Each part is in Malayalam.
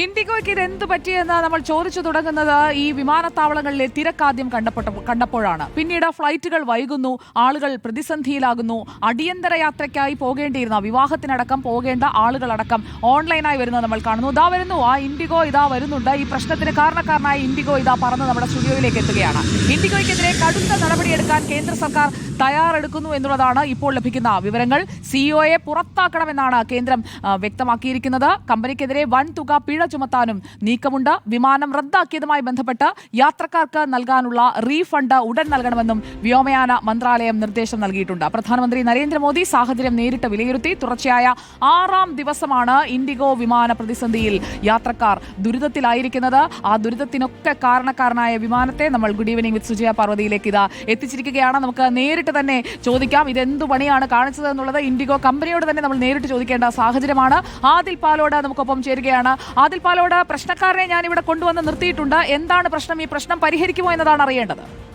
ഇൻഡിഗോയ്ക്ക് ഇത് എന്ത് പറ്റിയെന്ന് നമ്മൾ ചോദിച്ചു തുടങ്ങുന്നത് ഈ വിമാനത്താവളങ്ങളിലെ തിരക്കാദ്യം കണ്ടപ്പെട്ട കണ്ടപ്പോഴാണ്. പിന്നീട് ഫ്ലൈറ്റുകൾ വൈകുന്നു ആളുകൾ പ്രതിസന്ധിയിലാകുന്നു. അടിയന്തര യാത്രയ്ക്കായി പോകേണ്ടിയിരുന്ന വിവാഹത്തിനടക്കം പോകേണ്ട ആളുകളടക്കം ഓൺലൈനായി വരുന്നത് നമ്മൾ കാണുന്നു. ഇതാ വരുന്നു ആ ഇൻഡിഗോ ഇതാ വരുന്നുണ്ട്. ഈ പ്രശ്നത്തിന് കാരണക്കാരനായ ഇൻഡിഗോ ഇതാ പറന്ന് നമ്മുടെ സ്റ്റുഡിയോയിലേക്ക് എത്തുകയാണ്. ഇൻഡിഗോയ്ക്കെതിരെ കടുത്ത നടപടിയെടുക്കാൻ കേന്ദ്ര സർക്കാർ തയ്യാറെടുക്കുന്നു എന്നുള്ളതാണ് ഇപ്പോൾ ലഭിക്കുന്ന വിവരങ്ങൾ. സിഇഒയെ പുറത്താക്കണമെന്നാണ് കേന്ദ്രം വ്യക്തമാക്കിയിരിക്കുന്നത്. കമ്പനിക്കെതിരെ വൻ തുക പിഴ ചുമത്താനും നീക്കമുണ്ട്. വിമാനം റദ്ദാക്കിയതുമായി ബന്ധപ്പെട്ട് യാത്രക്കാർക്ക് നൽകാനുള്ള റീഫണ്ട് ഉടൻ നൽകണമെന്നും വ്യോമയാന മന്ത്രാലയം നിർദ്ദേശം നൽകിയിട്ടുണ്ട്. പ്രധാനമന്ത്രി നരേന്ദ്രമോദി സാഹചര്യം നേരിട്ട് വിലയിരുത്തി. തുടർച്ചയായ ആറാം ദിവസമാണ് ഇൻഡിഗോ വിമാന പ്രതിസന്ധിയിൽ യാത്രക്കാർ ദുരിതത്തിലായിരിക്കുന്നത്. ആ ദുരിതത്തിനൊക്കെ കാരണക്കാരനായ വിമാനത്തെ നമ്മൾ ഗുഡ് ഈവനിംഗ് വിത്ത് സുജയ പാർവതിയിലേക്ക് ഇതാ എത്തിച്ചിരിക്കുകയാണ്. നമുക്ക് നേരിട്ട് തന്നെ ചോദിക്കാം ഇതെന്തു പണിയാണ് കാണിച്ചത് എന്നുള്ളത്. ഇൻഡിഗോ കമ്പനിയോട് തന്നെ നമ്മൾ നേരിട്ട് ചോദിക്കേണ്ട സാഹചര്യമാണ്. ആദിൽ പാലോട് നമുക്കൊപ്പം ചേരുകയാണ്. ആദിൽ പാലോട് പ്രശ്നക്കാരനെ ഞാൻ ഇവിടെ കൊണ്ടുവന്ന് നിർത്തിയിട്ടുണ്ട്. എന്താണ് പ്രശ്നം? ഈ പ്രശ്നം പരിഹരിക്കുമോ എന്നതാണ് അറിയേണ്ടത്.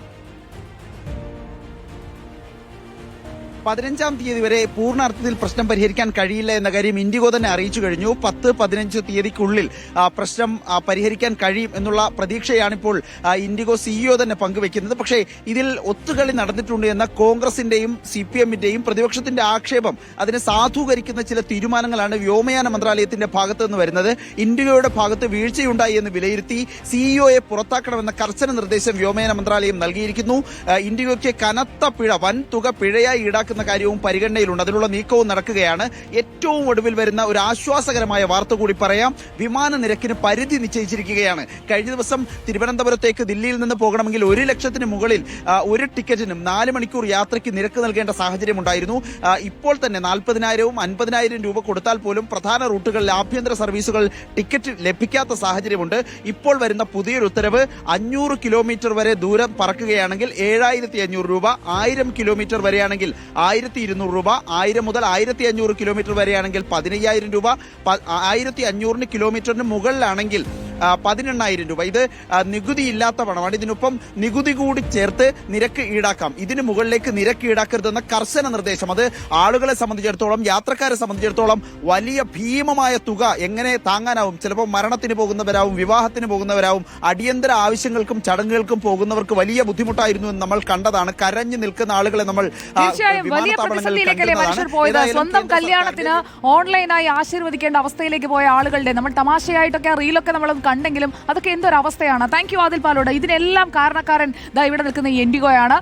പതിനഞ്ചാം തീയതി വരെ പൂർണ അർത്ഥത്തിൽ പ്രശ്നം പരിഹരിക്കാൻ കഴിയില്ല എന്ന കാര്യം ഇൻഡിഗോ തന്നെ അറിയിച്ചു കഴിഞ്ഞു. പത്ത് പതിനഞ്ച് തീയതിക്കുള്ളിൽ പ്രശ്നം പരിഹരിക്കാൻ കഴിയും എന്നുള്ള പ്രതീക്ഷയാണിപ്പോൾ ഇൻഡിഗോ സിഇഒ തന്നെ പങ്കുവെക്കുന്നത് പക്ഷേ ഇതിൽ ഒത്തുകളി നടന്നിട്ടുണ്ട് എന്ന കോൺഗ്രസിന്റെയും സി പി എമ്മിന്റെയും പ്രതിപക്ഷത്തിന്റെ ആക്ഷേപം അതിനെ സാധൂകരിക്കുന്ന ചില തീരുമാനങ്ങളാണ് വ്യോമയാന മന്ത്രാലയത്തിന്റെ ഭാഗത്ത് നിന്ന് വരുന്നത്. ഇൻഡിഗോയുടെ ഭാഗത്ത് വീഴ്ചയുണ്ടായി എന്ന് വിലയിരുത്തി സിഇഒയെ പുറത്താക്കണമെന്ന കർശന നിർദ്ദേശം വ്യോമയാന മന്ത്രാലയം നൽകിയിരിക്കുന്നു. ഇൻഡിഗോയ്ക്ക് കനത്ത പിഴ വൻ തുക പിഴയായി ഈടാക്കുന്ന കാര്യവും പരിഗണനയിലുണ്ട്. അതിനുള്ള നീക്കവും നടക്കുകയാണ്. ഏറ്റവും ഒടുവിൽ വരുന്ന ഒരു ആശ്വാസകരമായ വാർത്ത കൂടി പറയാം. വിമാന നിരക്കിന് പരിധി നിശ്ചയിച്ചിരിക്കുകയാണ്. കഴിഞ്ഞ ദിവസം തിരുവനന്തപുരത്തേക്ക് ദില്ലിയിൽ നിന്ന് പോകണമെങ്കിൽ ഒരു ലക്ഷത്തിന് മുകളിൽ ഒരു ടിക്കറ്റിനും നാല് മണിക്കൂർ യാത്രയ്ക്ക് നിരക്ക് നൽകേണ്ട സാഹചര്യം ഉണ്ടായിരുന്നു ഇപ്പോൾ തന്നെ നാൽപ്പതിനായിരവും അൻപതിനായിരം രൂപ കൊടുത്താൽ പോലും പ്രധാന റൂട്ടുകളിൽ ആഭ്യന്തര സർവീസുകൾ ടിക്കറ്റ് ലഭിക്കാത്ത സാഹചര്യമുണ്ട്. ഇപ്പോൾ വരുന്ന പുതിയൊരു ഉത്തരവ് അഞ്ഞൂറ് കിലോമീറ്റർ വരെ ദൂരം പറക്കുകയാണെങ്കിൽ ഏഴായിരത്തി അഞ്ഞൂറ് രൂപ ആയിരം കിലോമീറ്റർ വരെയാണെങ്കിൽ ആയിരത്തി ഇരുന്നൂറ് രൂപ. ആയിരം മുതൽ ആയിരത്തി അഞ്ഞൂറ് കിലോമീറ്റർ വരെയാണെങ്കിൽ പതിനയ്യായിരം രൂപ. ആയിരത്തി അഞ്ഞൂറിന് കിലോമീറ്ററിന് മുകളിലാണെങ്കിൽ പതിനെണ്ണായിരം രൂപ. ഇത് നികുതി ഇല്ലാത്ത പണമാണ്. ഇതിനൊപ്പം നികുതി കൂടി ചേർത്ത് നിരക്ക് ഈടാക്കാം. ഇതിന് മുകളിലേക്ക് നിരക്ക് ഈടാക്കരുതെന്ന കർശന നിർദ്ദേശം. അത് ആളുകളെ സംബന്ധിച്ചിടത്തോളം യാത്രക്കാരെ സംബന്ധിച്ചിടത്തോളം വലിയ ഭീമമായ തുക എങ്ങനെ താങ്ങാനാവും? ചിലപ്പോൾ മരണത്തിന് പോകുന്നവരാവും വിവാഹത്തിന് പോകുന്നവരാവും അടിയന്തര ആവശ്യങ്ങൾക്കും ചടങ്ങുകൾക്കും പോകുന്നവർക്ക് വലിയ ബുദ്ധിമുട്ടായിരുന്നു എന്ന് നമ്മൾ കണ്ടതാണ്. കരഞ്ഞു നിൽക്കുന്ന ആളുകളെ നമ്മൾ വലിയ വിമാനത്താവളങ്ങളിൽ പ്രതിസന്ധിയിലേക്കല്ലേ കണ്ടതാണ്. മനുഷ്യർ പോയത്? സ്വന്തം കല്യാണത്തിന് ഓൺലൈനായി ആശീർവദിക്കേണ്ട അവസ്ഥയിലേക്ക് പോയ ആളുകളുടെ നമ്മൾ തമാശയായിട്ടൊക്കെ റീലൊക്കെ നമ്മൾ കണ്ടെങ്കിലും അതൊക്കെ എന്തൊരവസ്ഥയാണ്? Thank you Adil Palode. ഇതിനെല്ലാം കാരണക്കാരൻ ദാ ഇവിടെ നിൽക്കുന്ന എൻഡിഗോയാണ്